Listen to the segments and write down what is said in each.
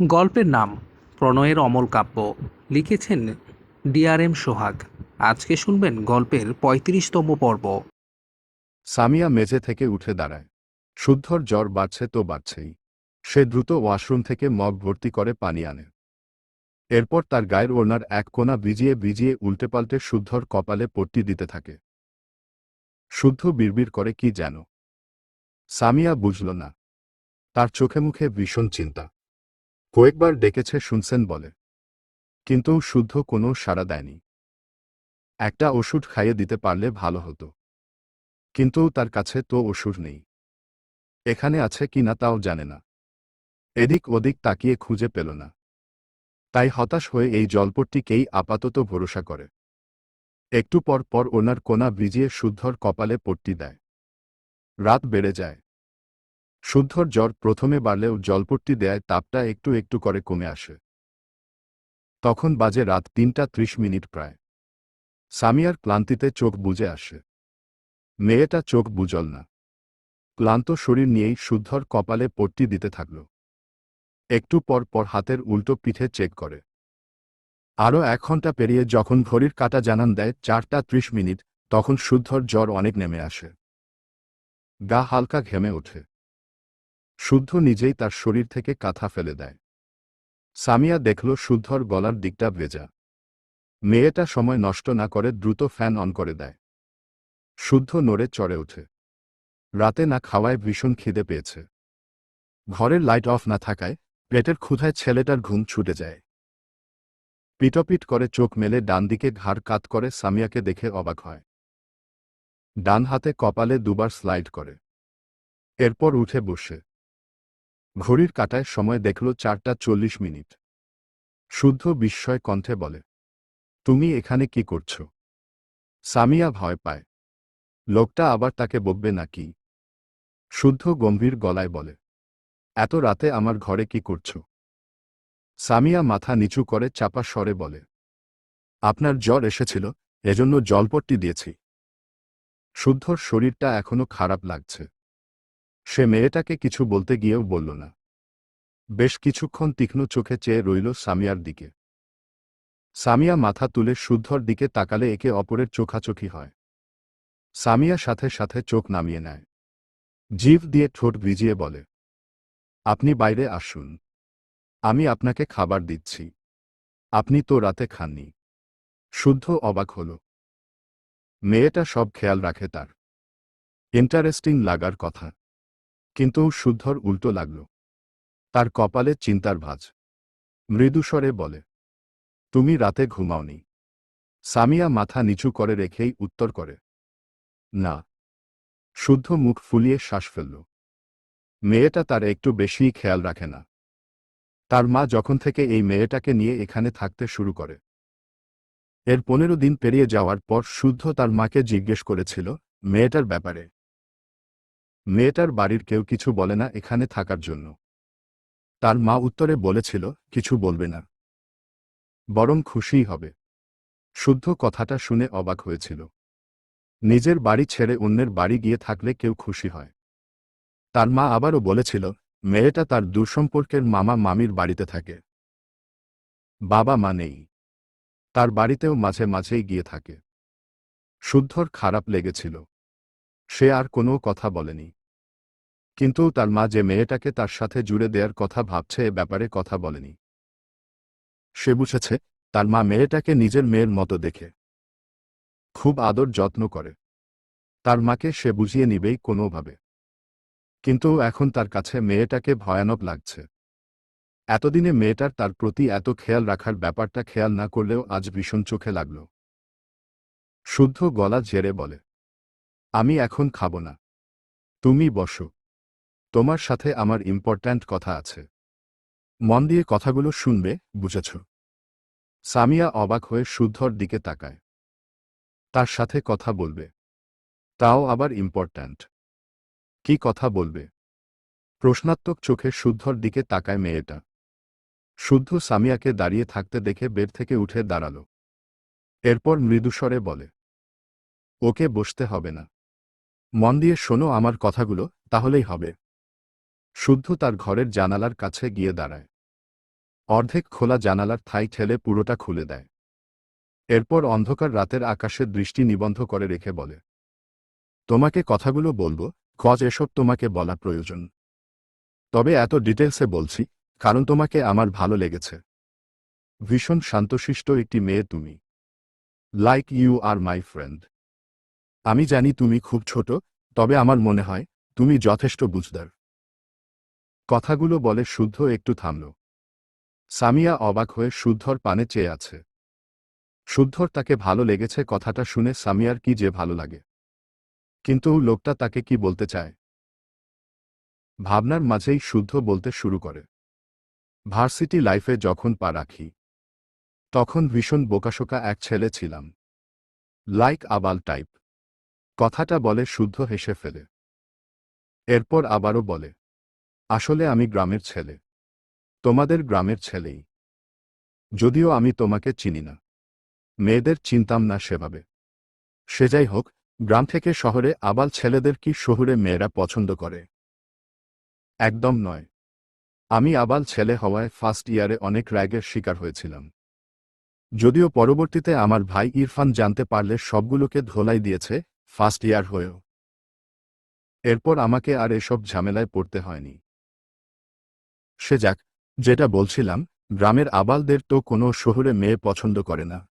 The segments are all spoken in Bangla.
গল্পের নাম প্রণয়ের অমল কাব্য। লিখেছেন ডিআরএম সোহাগ। আজকে শুনবেন গল্পের পঁয়ত্রিশতম পর্ব। সামিয়া মেঝে থেকে উঠে দাঁড়ায়। শুদ্ধর জ্বর বাড়ছে তো বাড়ছেই। সে দ্রুত ওয়াশরুম থেকে মগ ভর্তি করে পানি আনে। এরপর তার গায়ের ওনার এক কোণা ভিজিয়ে ভিজিয়ে উল্টেপাল্টে শুদ্ধর কপালে পট্টি দিতে থাকে। শুদ্ধ বিড়বিড় করে কি যেন সামিয়া বুঝল না। তার চোখে মুখে ভীষণ চিন্তা। কয়েকবার ডেকেছে শুনছেন বলে। কিন্তু শুদ্ধ কোনো সাড়া দেয়নি। একটা ওষুধ খাইয়ে দিতে পারলে ভালো হতো। কিন্তু তার কাছে তো ওষুধ নেই। এখানে আছে কি না তাও জানে না। এদিক ওদিক তাকিয়ে খুঁজে পেল না। তাই হতাশ হয়ে এই জলপটটিকেই আপাতত ভরসা করে। একটু পর পর ওনার কোনা ভিজিয়ে শুদ্ধর কপালে পট্টি দেয়। রাত বেড়ে যায়। শুদ্ধর জ্বর প্রথমে বাড়লেও জলপট্টি দেয় তাপটা একটু একটু করে কমে আসে। তখন বাজে রাত তিনটা ত্রিশ মিনিট প্রায়। সামিয়ার ক্লান্তিতে চোখ বুজে আসে। মেয়েটা চোখ বুজল না। ক্লান্ত শরীর নিয়েই শুদ্ধর কপালে পট্টি দিতে থাকল। একটু পর পর হাতের উল্টো পিঠে চেক করে। আরও এক ঘণ্টা পেরিয়ে যখন ঘড়ির কাটা জানান দেয় চারটা ত্রিশ মিনিট, তখন শুদ্ধর জ্বর অনেক নেমে আসে। গা হালকা ঘেমে ওঠে। শুদ্ধ নিজেই তার শরীর থেকে কাঁথা ফেলে দেয়। সামিয়া দেখল শুদ্ধর গলার দিকটা ভেজা। মেয়েটা সময় নষ্ট না করে দ্রুত ফ্যান অন করে দেয়। শুদ্ধ নড়ে চড়ে ওঠে। রাতে না খাওয়ায় ভীষণ খিদে পেয়েছে। ঘরের লাইট অফ না থাকায় পেটের ক্ষুধায় ছেলেটার ঘুম ছুটে যায়। পিটপিট করে চোখ মেলে ডান দিকে ঘাড় কাত করে সামিয়াকে দেখে অবাক হয়। ডান হাতে কপালে দুবার স্লাইড করে। এরপর উঠে বসে। ঘড়ির কাটায় সময় দেখল চারটা চল্লিশ মিনিট। শুদ্ধ বিস্ময় কণ্ঠে বলে, তুমি এখানে কি করছ? সামিয়া ভয় পায়। লোকটা আবার তাকে বকবে নাকি? শুদ্ধ গম্ভীর গলায় বলে, এত রাতে আমার ঘরে কি করছ? সামিয়া মাথা নিচু করে চাপা স্বরে বলে, আপনার জ্বর এসেছিল, এজন্য জলপট্টি দিয়েছি। শুদ্ধর শরীরটা এখনও খারাপ লাগছে। সে মেয়েটাকে কিছু বলতে গিয়েও বলল না। বেশ কিছুক্ষণ তীক্ষ্ণ চোখে চেয়ে রইল সামিয়ার দিকে। সামিয়া মাথা তুলে শুদ্ধর দিকে তাকালে একে অপরের চোখাচোখি হয়। সামিয়া সাথে সাথে চোখ নামিয়ে নেয়। জিভ দিয়ে ঠোঁট ভিজিয়ে বলে, আপনি বাইরে আসুন। আমি আপনাকে খাবার দিচ্ছি। আপনি তো রাতে খাননি শুদ্ধ অবাক হল। মেয়েটা সব খেয়াল রাখে তার। ইন্টারেস্টিং লাগার কথা। কিন্তু শুদ্ধর উল্টো লাগল। তার কপালে চিন্তার ভাঁজ। মৃদুস্বরে বলে, তুমি রাতে ঘুমাওনি। সামিয়া মাথা নিচু করে রেখেই উত্তর করে, না। শুদ্ধ মুখ ফুলিয়ে শ্বাস ফেলল। মেয়েটা তার একটু বেশিই খেয়াল রাখে না। তার মা যখন থেকে এই মেয়েটাকে নিয়ে এখানে থাকতে শুরু করে। এর পনেরো দিন পেরিয়ে যাওয়ার পর শুদ্ধ তার মাকে জিজ্ঞেস করেছিল, মেয়েটার ব্যাপারে? মেয়েটার বাড়ির কেউ কিছু বলে না এখানে থাকার জন্য। তার মা উত্তরে বলেছিল, কিছু বলবে না। বরং খুশিই হবে। শুদ্ধ কথাটা শুনে অবাক হয়েছিল। নিজের বাড়ি ছেড়ে অন্যের বাড়ি গিয়ে থাকলে কেউ খুশি হয়। তার মা আবারও বলেছিল, মেয়েটা তার দূরসম্পর্কের মামা মামির বাড়িতে থাকে। বাবা মা নেই। তার বাড়িতেও মাঝে মাঝেই গিয়ে থাকে। শুদ্ধর খারাপ লেগেছিল। সে আর কোনো কথা বলেনি। কিন্তু তার মা যে মেয়েটাকে তার সাথে জুড়ে দেওয়ার কথা ভাবছে এ ব্যাপারে কথা বলেনি। সে বুঝেছে, তার মা মেয়েটাকে নিজের মেয়ের মতো দেখে। খুব আদর যত্ন করে। তার মাকে সে বুঝিয়ে নিবেই কোনোভাবে। কিন্তু এখন তার কাছে মেয়েটাকে ভয়ানক লাগছে। এতদিনে মেয়েটার তার প্রতি এত খেয়াল রাখার ব্যাপারটা খেয়াল না করলেও আজ ভীষণ চোখে লাগল। শুদ্ধ গলা ঝেড়ে বলে আমি এখন খাব না। তুমি বসো। তোমার সাথে আমার ইম্পর্ট্যান্ট কথা আছে। মন দিয়ে কথাগুলো শুনবে, বুঝেছ? সামিয়া অবাক হয়ে শুদ্ধর দিকে তাকায়। তার সাথে কথা বলবে। তাও আবার ইম্পর্ট্যান্ট কি কথা বলবে? প্রশ্নাত্মক চোখে শুদ্ধর দিকে তাকায় মেয়েটা। শুদ্ধ সামিয়াকে দাঁড়িয়ে থাকতে দেখে বের থেকে উঠে দাঁড়াল। এরপর মৃদুস্বরে বলে, ওকে বসতে হবে না। মন দিয়ে শোনো আমার কথাগুলো, তাহলেই হবে। শুদ্ধ তার ঘরের জানালার কাছে গিয়ে দাঁড়ায়। অর্ধেক খোলা জানালার থাই ঠেলে পুরোটা খুলে দেয়। এরপর অন্ধকার রাতের আকাশে দৃষ্টি নিবন্ধ করে রেখে বলে, তোমাকে কথাগুলো বলব কজ এসব তোমাকে বলা প্রয়োজন। তবে এত ডিটেলসে বলছি, কারণ তোমাকে আমার ভালো লেগেছে। ভীষণ শান্তশিষ্ট একটি মেয়ে তুমি। Like you are my friend. আমি জানি তুমি খুব ছোট, তবে আমার মনে হয়, তুমি যথেষ্ট বুঝদার। কথাগুলো বলে শুদ্ধ একটু থামল। সামিয়া অবাক হয়ে শুদ্ধর পানে চেয়ে আছে। শুদ্ধর তাকে ভালো লেগেছে কথাটা শুনে সামিয়ার কি যে ভালো লাগে। কিন্তু লোকটা তাকে কি বলতে চায়? ভাবনার মাঝেই শুদ্ধ বলতে শুরু করে। ভার্সিটি লাইফে যখন পা রাখি, তখন ভীষণ বোকাশোকা এক ছেলে ছিলাম। লাইক আবাল টাইপ। কথাটা বলে শুদ্ধ হেসে ফেলে। এরপর আবারও বলে, আসলে আমি গ্রামের ছেলে। তোমাদের গ্রামের ছেলেই। যদিও আমি তোমাকে চিনি না। মেয়েদের চিনতাম না সেভাবে। সে যাই হোক, গ্রাম থেকে শহরে আবাল ছেলেদের কি শহুরে মেয়েরা পছন্দ করে? একদম নয়। আমি আবাল ছেলে হওয়ায় ফার্স্ট ইয়ারে অনেক র্যাগের শিকার হয়েছিলাম। যদিও পরবর্তীতে আমার ভাই ইরফান জানতে পারলে সবগুলোকে ধোলাই দিয়েছে ফার্স্ট ইয়ার হয়েও। এরপর আমাকে আর এসব ঝামেলায় পড়তে হয়নি। সে যাক, যেটা বলছিলাম, গ্রামের আবালদের তো কোনো শহরে মেয়ে পছন্দ করে না।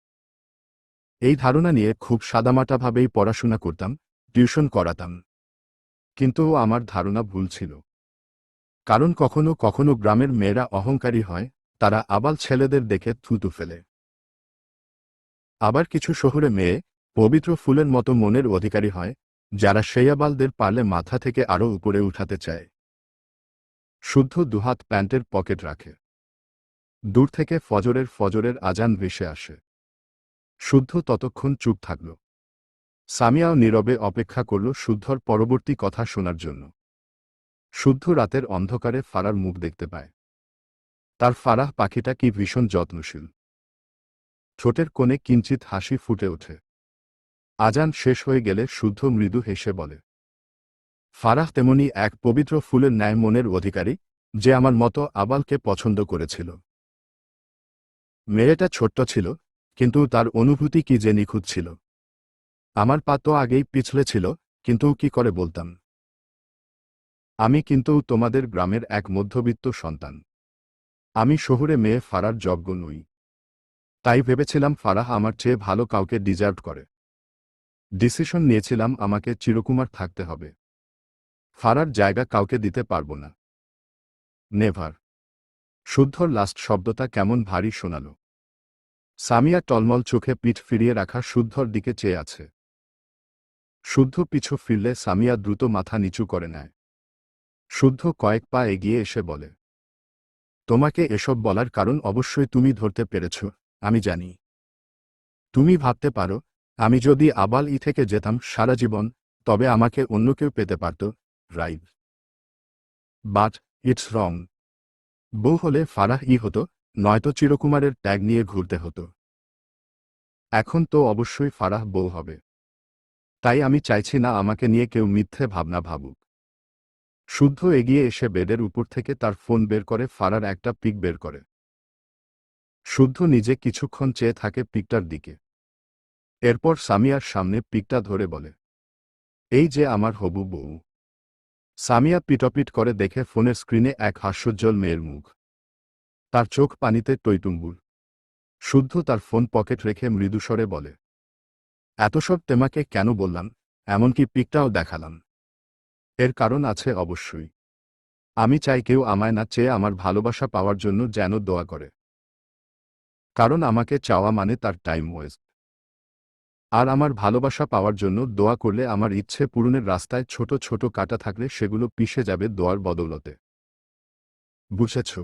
এই ধারণা নিয়ে খুব সাদামাটাভাবেই পড়াশোনা করতাম, টিউশন করাতাম। কিন্তু আমার ধারণা ভুল ছিল। কারণ কখনো কখনো গ্রামের মেয়েরা অহংকারী হয়, তারা আবাল ছেলেদের দেখে থুতু ফেলে। আবার কিছু শহুরে মেয়ে পবিত্র ফুলের মতো মনের অধিকারী হয়, যারা সেই আবালদের পারলে মাথা থেকে আরও উপরে উঠাতে চায়। শুদ্ধ দুহাত প্যান্টের পকেট রাখে। দূর থেকে ফজরের ফজরের আজান ভেসে আসে। শুদ্ধ ততক্ষণ চুপ থাকল। সামিয়াও নীরবে অপেক্ষা করল শুদ্ধর পরবর্তী কথা শোনার জন্য। শুদ্ধ রাতের অন্ধকারে ফারার মুখ দেখতে পায়। তার ফারাহ পাখিটা কি ভীষণ যত্নশীল। ঠোঁটের কোণে কিঞ্চিত হাসি ফুটে ওঠে। আজান শেষ হয়ে গেলে শুদ্ধ মৃদু হেসে বলে, ফারাহ তেমনি এক পবিত্র ফুলের ন্যায় মনের অধিকারী, যে আমার মতো আবালকে পছন্দ করেছিল। মেয়েটা ছোট্ট ছিল, কিন্তু তার অনুভূতি কি যে নিখুঁত ছিল। আমার পা তো আগেই পিছলে ছিল, কিন্তু কি করে বলতাম। আমি কিন্তু তোমাদের গ্রামের এক মধ্যবিত্ত সন্তান। আমি শহুরে মেয়ে ফারার যজ্ঞ নই। তাই ভেবেছিলাম ফারাহ আমার চেয়ে ভালো কাউকে ডিজার্ভ করে। ডিসিশন নিয়েছিলাম আমাকে চিরকুমার থাকতে হবে। ফারার জায়গা কাউকে দিতে পারব না। নেভার। শুদ্ধর লাস্ট শব্দটা কেমন ভারী শোনাল। সামিয়া টলমল চোখে পিঠ ফিরিয়ে রাখা শুদ্ধর দিকে চেয়ে আছে। শুদ্ধ পিছু ফিরলে সামিয়া দ্রুত মাথা নিচু করে নেয়। শুদ্ধ কয়েক পা এগিয়ে এসে বলে, তোমাকে এসব বলার কারণ অবশ্যই তুমি ধরতে পেরেছ, আমি জানি। তুমি ভাবতে পারো আমি যদি আবাল ই থেকে যেতাম সারা জীবন, তবে আমাকে অন্য কেউ পেতে পারত রাইট বাট, ইটস রং। বউ হলে ফারাহ ই হতো, নয়তো চিরকুমারের ট্যাগ নিয়ে ঘুরতে হতো। এখন তো অবশ্যই ফারাহ বউ হবে। তাই আমি চাইছি না আমাকে নিয়ে কেউ মিথ্যে ভাবনা ভাবুক। শুদ্ধ এগিয়ে এসে বেডের উপর থেকে তার ফোন বের করে, ফারার একটা পিক বের করে। শুদ্ধ নিজে কিছুক্ষণ চেয়ে থাকে পিকটার দিকে। এরপর সামিয়ার সামনে পিকটা ধরে বলে, এই যে আমার হবু বউ। সামিয়া পিটপিট করে দেখে ফোনের স্ক্রিনে এক হাস্যোজ্জ্বল মেয়ের মুখ। তার চোখ পানিতে টইটুম্বুর। শুদ্ধ তার ফোন পকেট রেখে মৃদুস্বরে বলে, এত সব তেমাকে কেন বললাম? এমনকি পিকটাও দেখালাম। এর কারণ আছে অবশ্যই। আমি চাই কেউ আমায় না চেয়ে আমার ভালোবাসা পাওয়ার জন্য যেন দোয়া করে। কারণ আমাকে চাওয়া মানে তার টাইম ওয়েস্ট। আর আমার ভালোবাসা পাওয়ার জন্য দোয়া করলে আমার ইচ্ছে পূরণের রাস্তায় ছোট ছোট কাটা থাকলে সেগুলো পিষে যাবে দোয়ার বদৌলতে। বুঝেছ?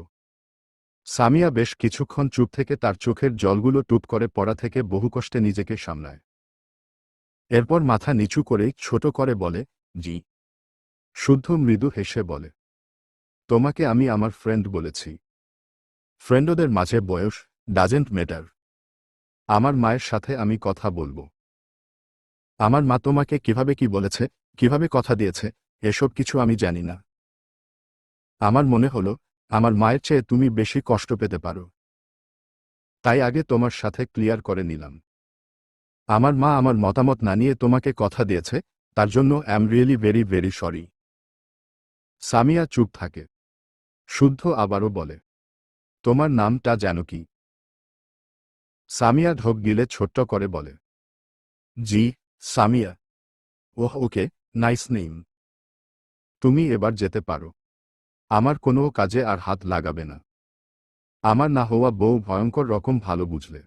সামিয়া বেশ কিছুক্ষণ চুপ থেকে তার চোখের জলগুলো টুপ করে পড়া থেকে বহু কষ্টে নিজেকে সামলায়। এরপর মাথা নিচু করে ছোট করে বলে, জি। শুদ্ধ মৃদু হেসে বলে, তোমাকে আমি আমার ফ্রেন্ড বলেছি। ফ্রেন্ডদের মাঝে বয়স, ডাজেন্ট ম্যাটার। আমার মায়ের সাথে আমি কথা বলব। আমার মা তোমাকে কীভাবে কি বলেছে, কীভাবে কথা দিয়েছে, এসব কিছু আমি জানি না। আমার মনে হলো, আমার মায়ের চেয়ে তুমি বেশি কষ্ট পেতে পারো। তাই আগে তোমার সাথে ক্লিয়ার করে নিলাম। আমার মা আমার মতামত না নিয়ে তোমাকে কথা দিয়েছে, তার জন্য am really very very sorry Samia চুপ থাকে। শুদ্ধ আবারও বলে, তোমার নামটা যেন কি? সামিয়া ঢোক গিলে ছোট্ট করে বলে। জি, Samia. Oh, okay, nice name. তুমি এবার যেতে পারো। আমার কোনো কাজে আর হাত লাগাবে না। আমার না হওয়া বউ ভয়ঙ্কর রকম ভালো বুঝলে।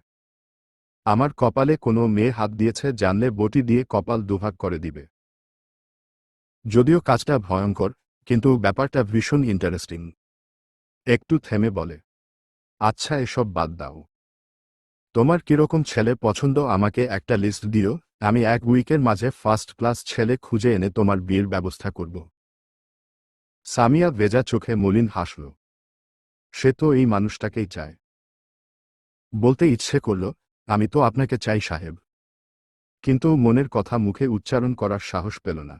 আমার কপালে কোনো মেয়ে হাত দিয়েছে জানলে বটি দিয়ে কপাল দুভাগ করে দিবে। যদিও কাজটা ভয়ঙ্কর, কিন্তু ব্যাপারটা ভীষণ ইন্টারেস্টিং একটু থেমে বলে আচ্ছা এসব বাদ দাও। তোমার কীরকম ছেলে পছন্দ আমাকে একটা লিস্ট দিও, আমি এক উইকের মাঝে ফার্স্ট ক্লাস ছেলে খুঁজে এনে তোমার বিয়ের ব্যবস্থা করব। সামিয়া ভেজা চোখে মলিন হাসল। সে তো এই মানুষটাকেই চায়। বলতে ইচ্ছে করল, আমি তো আপনাকে চাই সাহেব। কিন্তু মনের কথা মুখে উচ্চারণ করার সাহস পেল না।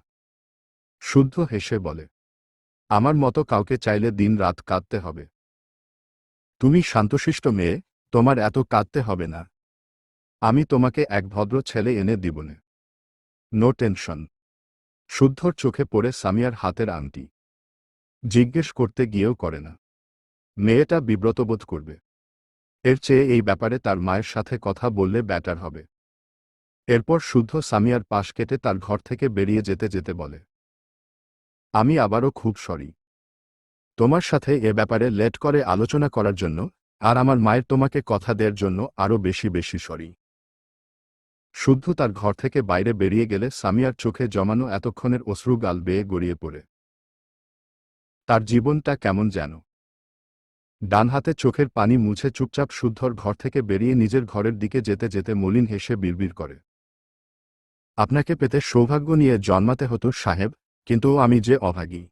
শুদ্ধ হেসে বলে, আমার মতো কাউকে চাইলে দিন রাত কাঁদতে হবে। তুমি শান্তশিষ্ট মেয়ে তোমার এত কাঁদতে হবে না। আমি তোমাকে এক ভদ্র ছেলে এনে দিবনে নো। টেনশন শুদ্ধর চোখে পড়ে সামিয়ার হাতের আংটি। জিজ্ঞেস করতে গিয়েও করে না। মেয়েটা বিব্রতবোধ করবে। এর চেয়ে এই ব্যাপারে তার মায়ের সাথে কথা বললে ব্যাটার হবে। এরপর শুদ্ধ সামিয়ার পাশ কেটে তার ঘর থেকে বেরিয়ে যেতে যেতে বলে, আমি আবারও খুব সরি তোমার সাথে এ ব্যাপারে লেট করে আলোচনা করার জন্য আর আমার মায়ের তোমাকে কথা দেওয়ার জন্য আরও বেশি বেশি সরি। শুদ্ধ তার ঘর থেকে বাইরে বেরিয়ে গেলে সামিয়ার চোখে জমানো এতক্ষণের অশ্রু গাল বেয়ে গড়িয়ে পড়ে। তার জীবনটা কেমন যেন। ডান হাতে চোখের পানি মুছে চুপচাপ শুদ্ধর ঘর থেকে বেরিয়ে নিজের ঘরের দিকে যেতে যেতে মলিন হেসে বিড়বিড় করে। আপনাকে পেতে সৌভাগ্য নিয়ে জন্মাতে হতো সাহেব, কিন্তু আমি যে অভাগী।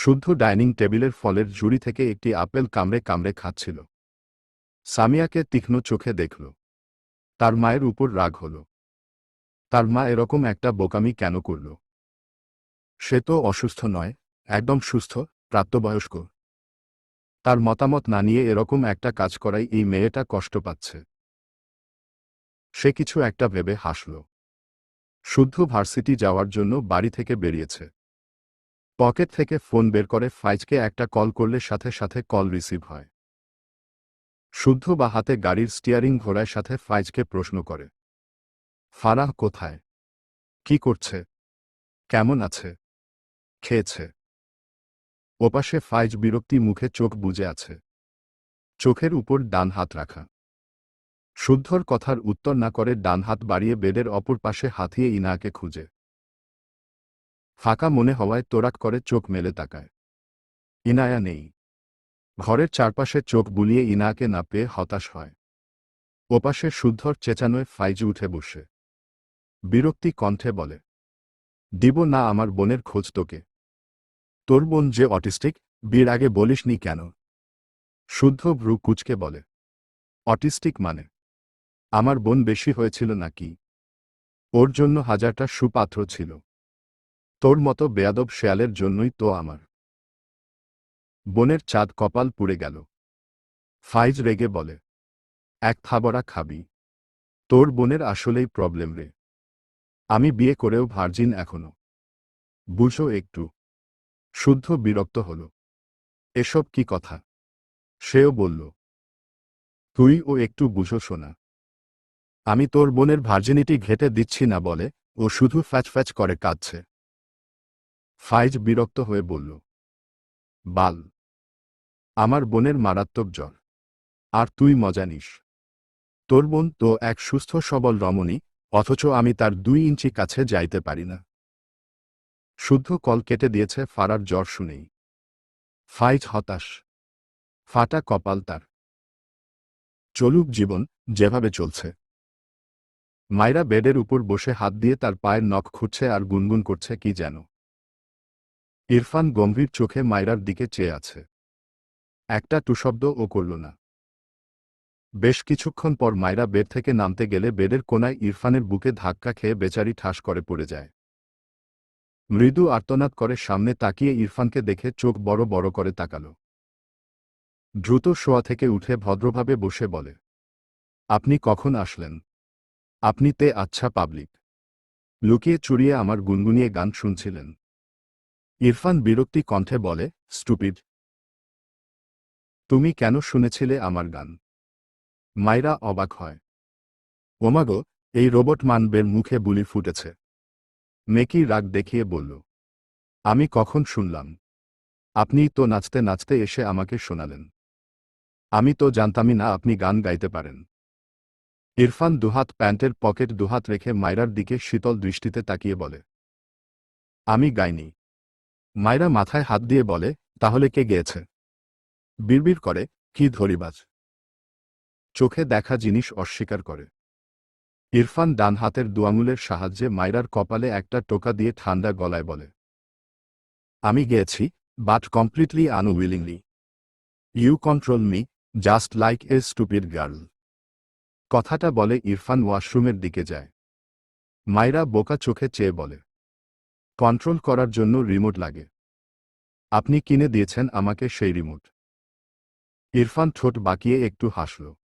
শুদ্ধ ডাইনিং টেবিলের ফলের ঝুড়ি থেকে একটি আপেল কামড়ে কামড়ে খাচ্ছিল। সামিয়াকে তীক্ষ্ণ চোখে দেখল। তার মায়ের উপর রাগ হল। তার মা এরকম একটা বোকামি কেন করল? সে তো অসুস্থ নয়, একদম সুস্থ, প্রাপ্তবয়স্ক। তার মতামত না নিয়ে এরকম একটা কাজ করাই এই মেয়েটা কষ্ট পাচ্ছে। সে কিছু একটা ভেবে হাসল। শুদ্ধ ভার্সিটি যাওয়ার জন্য বাড়ি থেকে বেরিয়েছে। পকেট থেকে ফোন বের করে ফাইজকে একটা কল করলে সাথে সাথে কল রিসিভ হয়। শুদ্ধ বা হাতে গাড়ির স্টিয়ারিং ঘোড়ায় সাথে ফাইজকে প্রশ্ন করে। ফারাহ কোথায়? কি করছে? কেমন আছে? খেয়েছে। ওপাশে ফাইজ বিরক্তি মুখে চোখ বুজে আছে। চোখের উপর ডান হাত রাখা। শুদ্ধর কথার উত্তর না করে ডান হাত বাড়িয়ে বেডের অপর পাশে হাতিয়ে ইনাকে খুঁজে। ফাঁকা মনে হওয়ায় তোরাক করে চোখ মেলে তাকায়। ইনায়া নেই। ঘরের চারপাশে চোখ বুলিয়ে ইনাকে না পেয়ে হতাশ হয়। ওপাশে শুদ্ধর চেঁচানোয় ফাইজ উঠে বসে। বিরক্তি কণ্ঠে বলে, দিব না আমার বোনের খোঁজ তোকে। তোর বোন যে অটিস্টিক, বিয়ের আগে বলিসনি কেন? শুদ্ধ ভ্রু কুচকে বলে, অটিস্টিক মানে? আমার বোন বেশি হয়েছিল নাকি? ওর জন্য হাজারটা সুপাত্র ছিল। তোর মতো বেয়াদব শেয়ালের জন্যই তো আমার। বোনের চাঁদ কপাল পুড়ে গেল। ফাইজ রেগে বলে, এক থাবড়া খাবি। তোর বোনের আসলেই প্রবলেম রে। আমি বিয়ে করেও ভার্জিন এখনও। বুঝো একটু। শুদ্ধ বিরক্ত হল। এসব কি কথা? সেও বলল, তুই ও একটু বুঝো শোনা আমি তোর বোনের ভার্জিনিটি ঘেটে দিচ্ছি না বলে ও শুধু ফ্যাচ ফ্যাচ করে কাঁদছে। ফাইজ বিরক্ত হয়ে বলল, বাল, আমার বোনের মারাত্মক জ্বর, আর তুই মজা নিস। তোর বোন তো এক সুস্থ সবল রমণী, অথচ আমি তার দুই ইঞ্চি কাছে যাইতে পারি না। শুদ্ধ কল কেটে দিয়েছে ফারার জ্বর শুনেই। ফাইজ হতাশ, ফাটা কপাল তার। চলুক জীবন যেভাবে চলছে। মায়েরা বেডের উপর বসে হাত দিয়ে তার পায়ের নখ খুঁড়ছে আর গুনগুন করছে কি যেন। ইরফান গম্ভীর চোখে মায়রার দিকে চেয়ে আছে। একটা টুশব্দ ও করল না। বেশ কিছুক্ষণ পর মায়রা বেড থেকে নামতে গেলে বেডের কোনায় ইরফানের বুকে ধাক্কা খেয়ে বেচারি ঠাস করে পড়ে যায়। মৃদু আর্তনাদ করে সামনে তাকিয়ে ইরফানকে দেখে চোখ বড় বড় করে তাকাল। দ্রুত শোয়া থেকে উঠে ভদ্রভাবে বসে বলে, আপনি কখন আসলেন? আপনি তে আচ্ছা পাবলিক। লুকিয়ে চুরিয়ে আমার গুনগুনিয়ে গান শুনছিলেন। ইরফান বিরক্তি কণ্ঠে বলে, স্টুপিড। তুমি কেন শুনেছিলে আমার গান? মাইরা অবাক হয়। ওমাগো, এই রোবট মানবের মুখে বুলি ফুটেছে। মেকি রাগ দেখিয়ে বলল, আমি কখন শুনলাম? আপনি তো নাচতে নাচতে এসে আমাকে শোনালেন। আমি তো জানতামই না আপনি গান গাইতে পারেন। ইরফান দুহাত প্যান্টের পকেট দুহাত রেখে মায়রার দিকে শীতল দৃষ্টিতে তাকিয়ে বলে, আমি গাইনি। মায়রা মাথায় হাত দিয়ে বলে, তাহলে কে গেয়েছে? বিড়বিড় করে, কি ধরিবাজ? চোখে দেখা জিনিস অস্বীকার করে। ইরফান ডান হাতের দুয়াঙুলের সাহায্যে মায়রার কপালে একটা টোকা দিয়ে ঠান্ডা গলায় বলে, আমি গেয়েছি, but completely unwillingly. You control me, just like a stupid girl. কথাটা বলে ইরফান ওয়াশরুমের দিকে যায়। মায়রা বোকা চোখে চেয়ে বলে কন্ট্রোল করার জন্য রিমোট লাগে। আপনি কিনে দিয়েছেন আমাকে সেই রিমোট। ইরফান ঠোঁট বাঁকিয়ে একটু হাসল।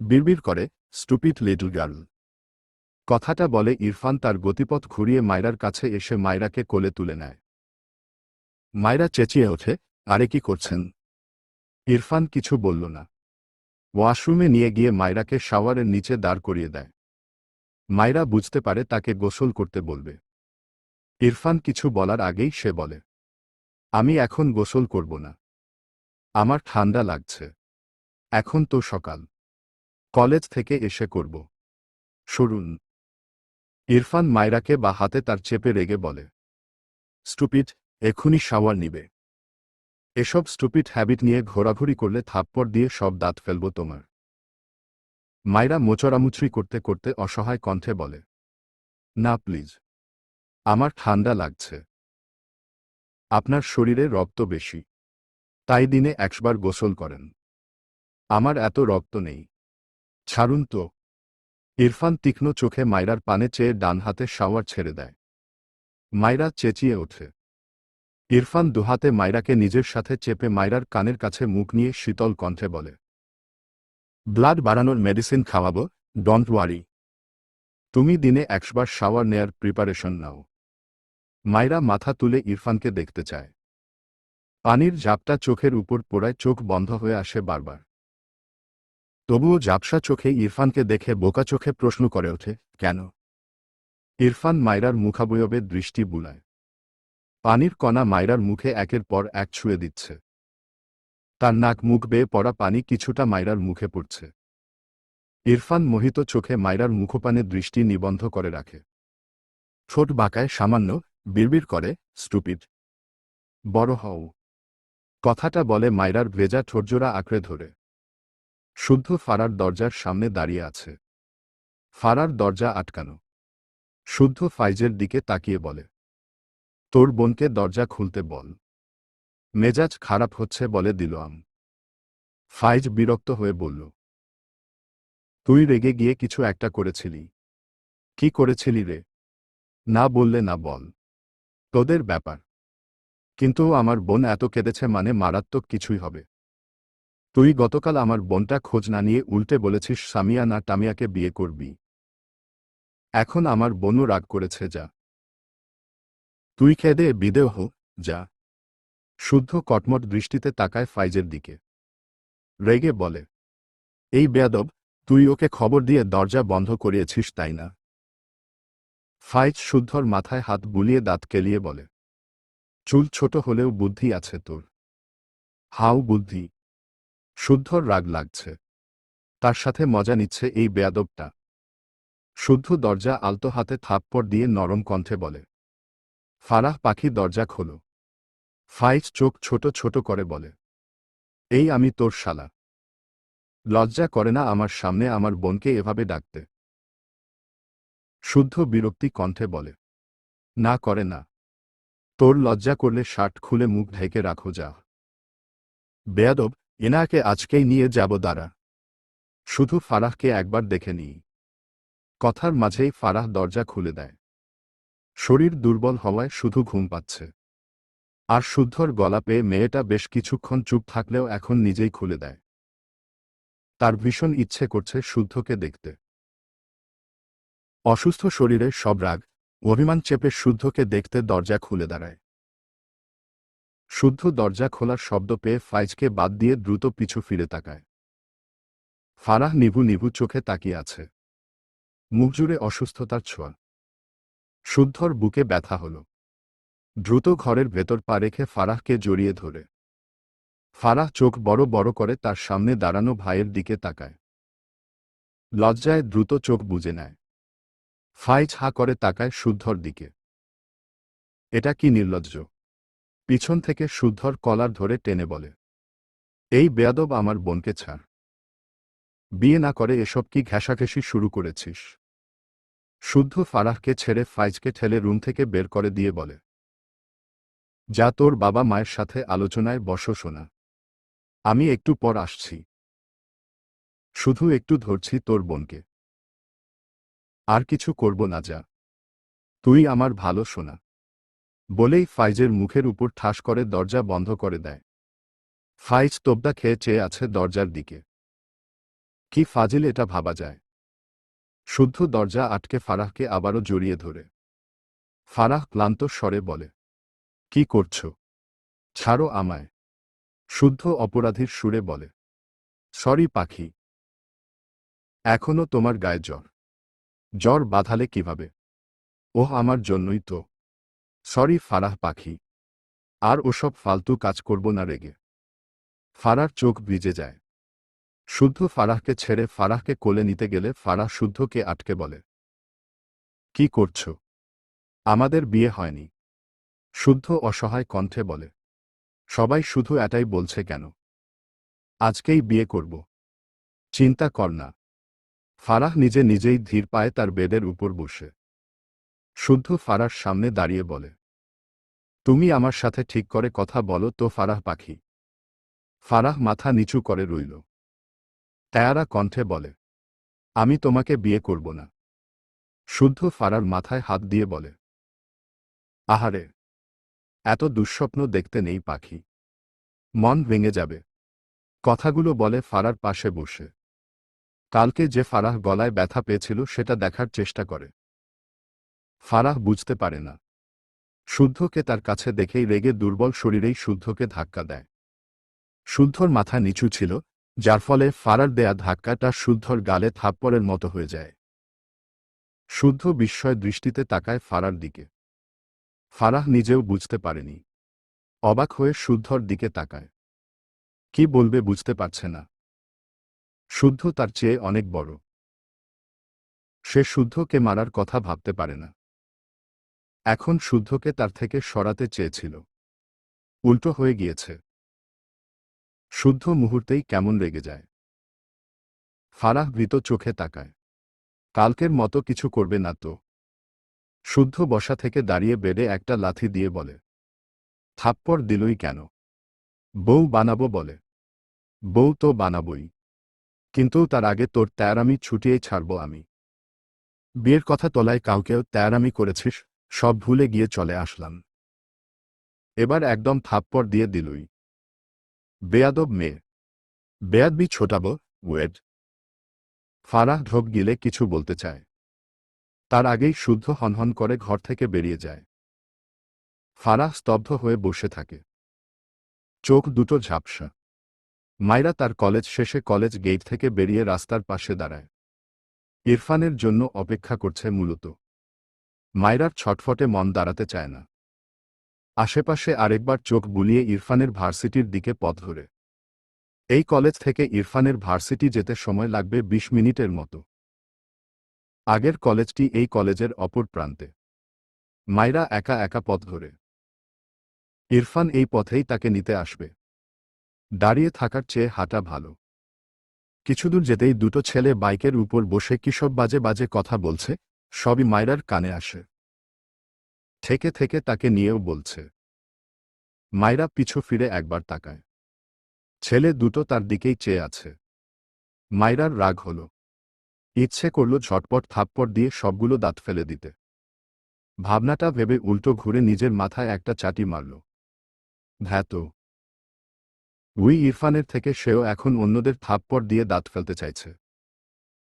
বিড়বিড় করে, স্টুপিড লিটল গার্ল। কথাটা বলে ইরফান তার গতিপথ ঘুরিয়ে মায়রার কাছে এসে মায়রাকে কোলে তুলে নেয়। মায়রা চেঁচিয়ে ওঠে, আরে কি করছেন? ইরফান কিছু বলল না। ওয়াশরুমে নিয়ে গিয়ে মায়রাকে শাওয়ারের নিচে দাঁড় করিয়ে দেয়। মায়রা বুঝতে পারে তাকে গোসল করতে বলবে। ইরফান কিছু বলার আগেই সে বলে, আমি এখন গোসল করব না। আমার ঠান্ডা লাগছে। এখন তো সকাল। কলেজ থেকে এসে করব। সরুন। ইরফান মায়রাকে বা হাতে তার চেপে রেগে বলে, স্টুপিড এক্ষুনি শাওয়ার নিবে। এসব স্টুপিড হ্যাবিট নিয়ে ঘোরাঘুরি করলে থাপ্পড় দিয়ে সব দাঁত ফেলব তোমার। মায়রা মোচড়ামুচড়ি করতে করতে অসহায় কণ্ঠে বলে, না, প্লিজ। আমার ঠান্ডা লাগছে। আপনার শরীরে রক্ত বেশি। তাই দিনে একবার গোসল করেন। আমার এত রক্ত নেই। ছাড়ুন তো। ইরফান তীক্ষ্ণ চোখে মায়রার পানে চেয়ে ডান হাতে শাওয়ার ছেড়ে দেয়। মায়রা চেঁচিয়ে ওঠে। ইরফান দুহাতে মায়রাকে নিজের সাথে চেপে মায়রার কানের কাছে মুখ নিয়ে শীতল কণ্ঠে বলে, ব্লাড বাড়ানোর মেডিসিন খাওয়াবো, ডোন্ট ওয়ারি। তুমি দিনে একবার শাওয়ার নেয়ার প্রিপারেশন নাও। মায়রা মাথা তুলে ইরফানকে দেখতে চায়। পানির ঝাপটা চোখের উপর পোড়ায় চোখ বন্ধ হয়ে আসে বারবার। তবুও ঝাপসা চোখে ইরফানকে দেখে বোকা চোখে প্রশ্ন করে ওঠে, কেন? ইরফান মায়রার মুখাবয়বে দৃষ্টি বুলায়। পানির কণা মায়রার মুখে একের পর এক ছুঁয়ে দিচ্ছে। তার নাক মুখ বেয়ে পড়া পানি কিছুটা মায়রার মুখে পড়ছে। ইরফান মোহিত চোখে মায়রার মুখপানে দৃষ্টি নিবন্ধ করে রাখে। ঠোঁট বাঁকায় সামান্য বিড়বিড় করে, স্টুপিড। বড় হও। কথাটা বলে মায়রার ভেজা ঠোরজোড়া আঁকড়ে ধরে। শুদ্ধ ফারার দরজার সামনে দাঁড়িয়ে আছে। ফারার দরজা আটকানো। শুদ্ধ ফাইজের দিকে তাকিয়ে বলে, তোর বোনকে দরজা খুলতে বল। মেজাজ খারাপ হচ্ছে বলে দিল আম ফাইজ বিরক্ত হয়ে বলল, তুই রেগে গিয়ে কিছু একটা করেছিলি। কি করেছিলি রে? না বললে না বল। তোদের ব্যাপার। কিন্তু আমার বোন এত কেঁদেছে মানে মারাত্মক কিছুই হবে। তুই গতকাল আমার বোনটা খোঁজ না নিয়ে উল্টে বলেছিস সামিয়া না টামিয়াকে বিয়ে করবি। এখন আমার বোনও রাগ করেছে, যা। তুই খেদে বিদেও হো যা। শুদ্ধ কটমট দৃষ্টিতে তাকায় ফাইজের দিকে। রেগে বলে, এই বেয়াদব, তুই ওকে খবর দিয়ে দরজা বন্ধ করিয়েছিস, তাই না? ফাইজ শুদ্ধর মাথায় হাত বুলিয়ে দাঁত কেলিয়ে বলে, চুল ছোট হলেও বুদ্ধি আছে তোর। হাও বুদ্ধি। শুদ্ধর রাগ লাগছে। তার সাথে মজা নিচ্ছে এই বেয়াদবটা। শুদ্ধ দরজা আলতো হাতে থাপ্পড় দিয়ে নরম কণ্ঠে বলে, ফারাহ পাখি দরজা খোলো। ফাইজ চোখ ছোট ছোট করে বলে, এই আমি তোর শালা। লজ্জা করে না আমার সামনে আমার বোনকে এভাবে ডাকতে? শুদ্ধ বিরক্তি কণ্ঠে বলে, না, করে না। তোর লজ্জা করলে শার্ট খুলে মুখ ঢেকে রাখো, যা। বেয়াদব, এনাকে আজকেই নিয়ে যাব, দাঁড়া। শুধু ফারাহকে একবার দেখে নিই কথার মাঝেই ফারাহ দরজা খুলে দেয়। শরীর দুর্বল হওয়ায় শুধু ঘুম পাচ্ছে। আর শুদ্ধর গলা পেয়ে মেয়েটা বেশ কিছুক্ষণ চুপ থাকলেও এখন নিজেই খুলে দেয়। তার ভীষণ ইচ্ছে করছে শুদ্ধকে দেখতে। অসুস্থ শরীরে সব রাগ, অভিমান চেপে শুদ্ধকে দেখতে দরজা খুলে দাঁড়ায়। শুদ্ধ দরজা খোলার শব্দ পেয়ে ফাইজকে বাদ দিয়ে দ্রুত পিছু ফিরে তাকায়। ফারাহ নিভু নিভু চোখে তাকিয়ে আছে। মুখ জুড়ে অসুস্থতার ছোঁয়া। শুদ্ধর বুকে ব্যথা হল। দ্রুত ঘরের ভেতর পা রেখে ফারাহকে জড়িয়ে ধরে। ফারাহ চোখ বড় বড় করে তার সামনে দাঁড়ানো ভাইয়ের দিকে তাকায়। লজ্জায় দ্রুত চোখ বুজে নেয়। ফাইজ হা করে তাকায় শুদ্ধর দিকে। এটা কি নির্লজ্জ? পিছন থেকে শুদ্ধর কলার ধরে টেনে বলে, এই বেয়াদব আমার বোনকে ছাড়। বিয়ে না করে এসব কি ঘেঁষাঘেঁষি শুরু করেছিস? শুদ্ধ ফারাহকে ছেড়ে ফাইজকে ঠেলে রুম থেকে বের করে দিয়ে বলে, যা তোর বাবা মায়ের সাথে আলোচনায় বসো শোনা আমি একটু পর আসছি। শুধু একটু ধরছি তোর বোনকে। আর কিছু করব না যা। তুই আমার ভালো শোনা। বলেই ফাইজের মুখের উপর ঠাস করে দরজা বন্ধ করে দেয়। ফাইজ তোবদা খেয়ে চেয়ে আছে দরজার দিকে। কি ফাজিল এটা ভাবা যায়। শুদ্ধ দরজা আটকে ফারাহকে আবারও জড়িয়ে ধরে। ফারাহ ক্লান্ত স্বরে বলে, কি করছ? ছাড়ো আমায়। শুদ্ধ অপরাধীর সুরে বলে, সরি পাখি। এখনও তোমার গায়ে জ্বর। জ্বর বাঁধালে কীভাবে? ওহ, আমার জন্যই তো। সরি, ফারাহ পাখি। আর ওসব ফালতু কাজ করব না রেগে। ফারার চোখ ভিজে যায়। শুদ্ধ ফারাহকে ছেড়ে ফারাহকে কোলে নিতে গেলে ফারাহ শুদ্ধকে আটকে বলে, কি করছ? আমাদের বিয়ে হয়নি। শুদ্ধ অসহায় কণ্ঠে বলে, সবাই শুধু এটাই বলছে কেন? আজকেই বিয়ে করব। চিন্তা কর না। ফারাহ নিজে নিজেই ধীর পায়ে তার বেদের উপর বসে। শুদ্ধ ফারার সামনে দাঁড়িয়ে বলে, তুমি আমার সাথে ঠিক করে কথা বলো তো ফারাহ পাখি। ফারাহ মাথা নিচু করে রইল। তেয়ারা কণ্ঠে বলে, আমি তোমাকে বিয়ে করব না। শুদ্ধ ফারার মাথায় হাত দিয়ে বলে, আহারে, এত দুঃস্বপ্ন দেখতে নেই পাখি। মন ভেঙে যাবে। কথাগুলো বলে ফারার পাশে বসে। কালকে যে ফারাহ গলায় ব্যথা পেয়েছিল সেটা দেখার চেষ্টা করে। ফারাহ বুঝতে পারে না। শুদ্ধকে তার কাছে দেখেই রেগে দুর্বল শরীরেই শুদ্ধকে ধাক্কা দেয়। শুদ্ধর মাথা নিচু ছিল, যার ফলে ফারার দেয়া ধাক্কাটা শুদ্ধর গালে থাপ্পড়ের মতো হয়ে যায়। শুদ্ধ বিস্ময় দৃষ্টিতে তাকায় ফারার দিকে। ফারাহ নিজেও বুঝতে পারেনি। অবাক হয়ে শুদ্ধর দিকে তাকায়। কি বলবে বুঝতে পারছে না। শুদ্ধ তার চেয়ে অনেক বড়। সে শুদ্ধকে মারার কথা ভাবতে পারে না। এখন শুদ্ধকে তার থেকে সরাতে চেয়েছিল। উল্টো হয়ে গিয়েছে। শুদ্ধ মুহূর্তেই কেমন রেগে যায়। ফারাহ ভীত চোখে তাকায়। কালকের মতো কিছু করবে না তো? শুদ্ধ বসা থেকে দাঁড়িয়ে বেডে একটা লাথি দিয়ে বলে, থাপ্পড় দিলই কেন? বউ বানাবো বলে। বউ তো বানাবই। কিন্তু তার আগে তোর তেয়ারামি ছুটিয়েই ছাড়ব আমি। বিয়ের কথা তলায় কাউকেও তেয়ারামি করেছিস, সব ভুলে গিয়ে চলে আসলাম। এবার একদম থাপ্পড় দিয়ে দিলুই। বেয়াদব মেয়ে। বেয়াদবি ছোটাবো ওয়েড ফারাহ ঢোক গিলে কিছু বলতে চায়। তার আগেই শুদ্ধ হনহন করে ঘর থেকে বেরিয়ে যায়। ফারাহ স্তব্ধ হয়ে বসে থাকে। চোখ দুটো ঝাপসা। মাইরা তার কলেজ শেষে কলেজ গেট থেকে বেরিয়ে রাস্তার পাশে দাঁড়ায়। ইরফানের জন্য অপেক্ষা করছে মূলত। মায়রার ছটফটে মন দাঁড়াতে চায় না। আশেপাশে আরেকবার চোখ বুলিয়ে ইরফানের ভার্সিটির দিকে পথ ধরে। এই কলেজ থেকে ইরফানের ভার্সিটি যেতে সময় লাগবে ২০ মিনিটের মতো। আগের কলেজটি এই কলেজের অপর প্রান্তে। মাইরা একা একা পথ ধরে। ইরফান এই পথেই তাকে নিতে আসবে। দাঁড়িয়ে থাকার চেয়ে হাঁটা ভালো। কিছুদূর যেতেই দুটো ছেলে বাইকের উপর বসে কিসব বাজে বাজে কথা বলছে, সবই মায়রার কানে আসে। থেকে থেকে তাকে নিয়েও বলছে। মায়রা পিছু ফিরে একবার তাকায়। ছেলে দুটো তার দিকেই চেয়ে আছে। মায়রার রাগ হল। ইচ্ছে করল ঝটপট থাপ্পড় দিয়ে সবগুলো দাঁত ফেলে দিতে। ভাবনাটা ভেবে উল্টো ঘুরে নিজের মাথায় একটা চাটি মারল। ধ্যাত উই ইরফানের থেকে সেও এখন অন্যদের থাপ্পড় দিয়ে দাঁত ফেলতে চাইছে।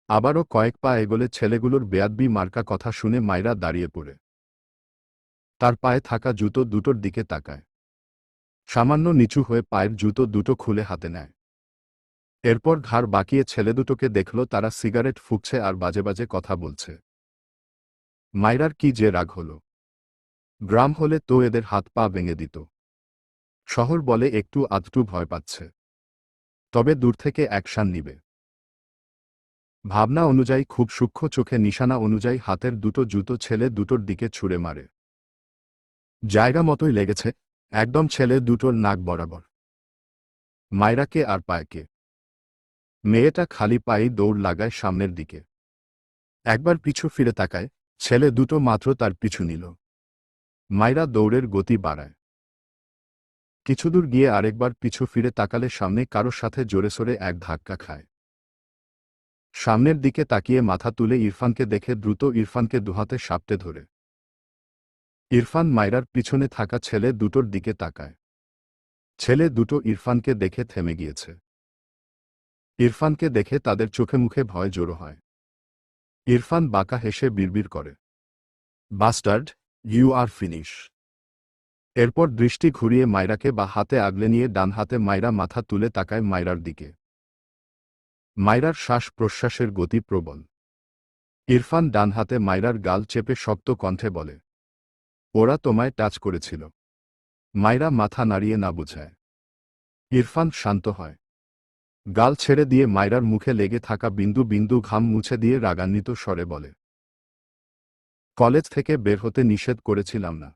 আবারও কয়েক পা এগোলে ছেলেগুলোর বেয়াদবি মার্কা কথা শুনে মাইরা দাঁড়িয়ে পড়ে। তার পায়ে থাকা জুতো দুটোর দিকে তাকায়। সামান্য নিচু হয়ে পায়ের জুতো দুটো খুলে হাতে নেয়। এরপর ঘাড় বাঁকিয়ে ছেলে দুটোকে দেখল তারা সিগারেট ফুঁকছে আর বাজে বাজে কথা বলছে। মাইরার কি যে রাগ হল। গ্রাম হলে তো এদের হাত পা ভেঙে দিত। শহর বলে একটু আধটু ভয় পাচ্ছে। তবে দূর থেকে অ্যাকশান নিবে। ভাবনা অনুযায়ী খুব সূক্ষ্ম চোখে নিশানা অনুযায়ী হাতের দুটো জুতো ছেলে দুটোর দিকে ছুঁড়ে মারে। জায়গা মতোই লেগেছে, একদম ছেলে দুটোর নাক বরাবর। মায়রাকে আর পায়কে। মেয়েটা খালি পায়ে দৌড় লাগায় সামনের দিকে। একবার পিছু ফিরে তাকায়, ছেলে দুটো মাত্র তার পিছু নিল। মাইরা দৌড়ের গতি বাড়ায়। কিছুদূর গিয়ে আরেকবার পিছু ফিরে তাকালে সামনে কারোর সাথে জোরে সোরে এক ধাক্কা খায়। সামনের দিকে তাকিয়ে মাথা তুলে ইরফানকে দেখে দ্রুত ইরফানকে দুহাতে সাপটে ধরে। ইরফান মাইরার পিছনে থাকা ছেলে দুটোর দিকে তাকায়। ছেলে দুটো ইরফানকে দেখে থেমে গিয়েছে। ইরফানকে দেখে তাদের চোখে মুখে ভয় জোরো হয়। ইরফান বাঁকা হেসে বিড়বিড় করে। Bastard, you are finish. এরপর দৃষ্টি ঘুরিয়ে মাইরাকে বা হাতে আগলে নিয়ে ডান হাতে মাইরা মাথা তুলে তাকায় মাইরার দিকে। মাইরার শ্বাস প্রশ্বাসের গতি প্রবল। ইরফান ডান হাতে মাইরার গাল চেপে শক্ত কণ্ঠে বলে, ওরা তোমায় টাচ করেছিল। মাইরা মাথা নাড়িয়ে না বুঝায়। ইরফান শান্ত হয়। গাল ছেড়ে দিয়ে মাইরার মুখে লেগে থাকা বিন্দু বিন্দু ঘাম মুছে দিয়ে রাগান্বিত স্বরে বলে, কলেজ থেকে বের হতে নিষেধ করেছিলাম না।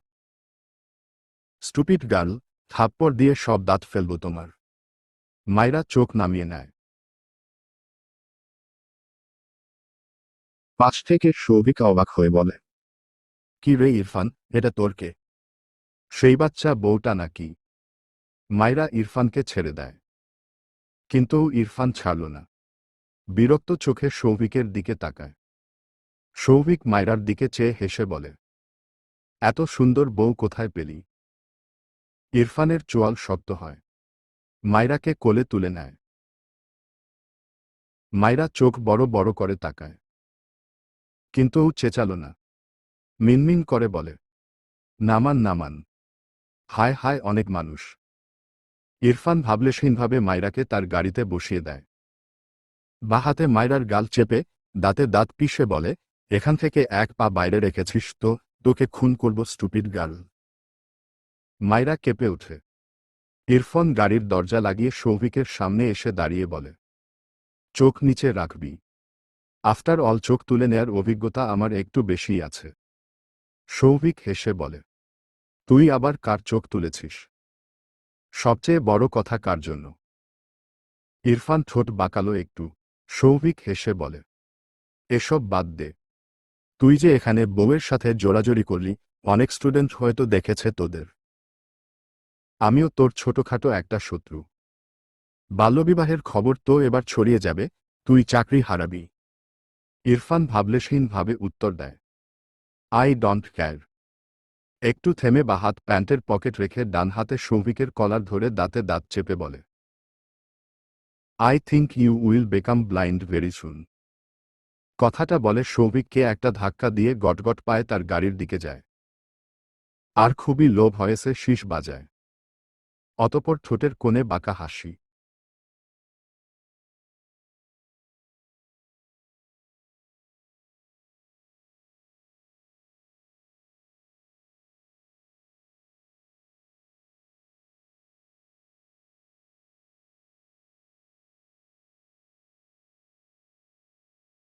স্টুপিড গার্ল থাপ্পড় দিয়ে সব দাঁত ফেলব তোমার। মাইরা চোখ নামিয়ে নেয়। পাশ থেকে সৌভিক অবাক হয়ে বলে, কি রে ইরফান, এটা তোর কে? সেই বাচ্চা বউটা নাকি? মাইরা ইরফানকে ছেড়ে দেয়। কিন্তু ইরফান ছাড়ল না। বিরক্ত চোখে সৌভিকের দিকে তাকায়। সৌভিক মায়রার দিকে চেয়ে হেসে বলে, এত সুন্দর বউ কোথায় পেলি? ইরফানের চোয়াল শক্ত হয়। মায়রাকে কোলে তুলে নেয়। মায়রা চোখ বড় বড় করে তাকায়। কিন্তু ও চেঁচাল না। মিনমিন করে বলে, নামান নামান। হায় হায়, অনেক মানুষ। ইরফান ভাবলেশহীনভাবে মায়রাকে তার গাড়িতে বসিয়ে দেয়। বা হাতে মায়রার গাল চেপে দাঁতে দাঁত পিষে বলে, এখান থেকে এক পা বাইরে রেখেছিস তো, তোকে খুন করব স্টুপিড গার্ল। মায়রা কেঁপে ওঠে। ইরফান গাড়ির দরজা লাগিয়ে সৌভিকের সামনে এসে দাঁড়িয়ে বলে, চোখ নিচে রাখবি। আফটার অল চোখ তুলে নেয়ার অভিজ্ঞতা আমার একটু বেশি আছে। সৌভিক হেসে বলে, তুই আবার কার চোখ তুলেছিস? সবচেয়ে বড় কথা কার জন্য? ইরফান ঠোঁট বাঁকালো একটু। সৌভিক হেসে বলে, এসব বাদ দে। তুই যে এখানে বউয়ের সাথে জোরাজোরি করলি, অনেক স্টুডেন্ট হয়তো দেখেছে তোদের। আমিও তোর ছোটখাটো একটা শত্রু। বাল্যবিবাহের খবর তো এবার ছড়িয়ে যাবে, তুই চাকরি হারাবি। ইরফান ভাবলেশহীনভাবে উত্তর দেয়। I don't care. একটু থেমে বা হাত প্যান্টের পকেট রেখে ডান হাতে সৌভিকের কলার ধরে দাঁতে দাঁত চেপে বলে, I think you will become blind very soon. কথাটা বলে সৌভিককে একটা ধাক্কা দিয়ে গটগট পায়ে তার গাড়ির দিকে যায়। আর খুবই লোভ হয়েছে শীষ বাজায়। অতপর ঠোঁটের কোণে বাঁকা হাসি।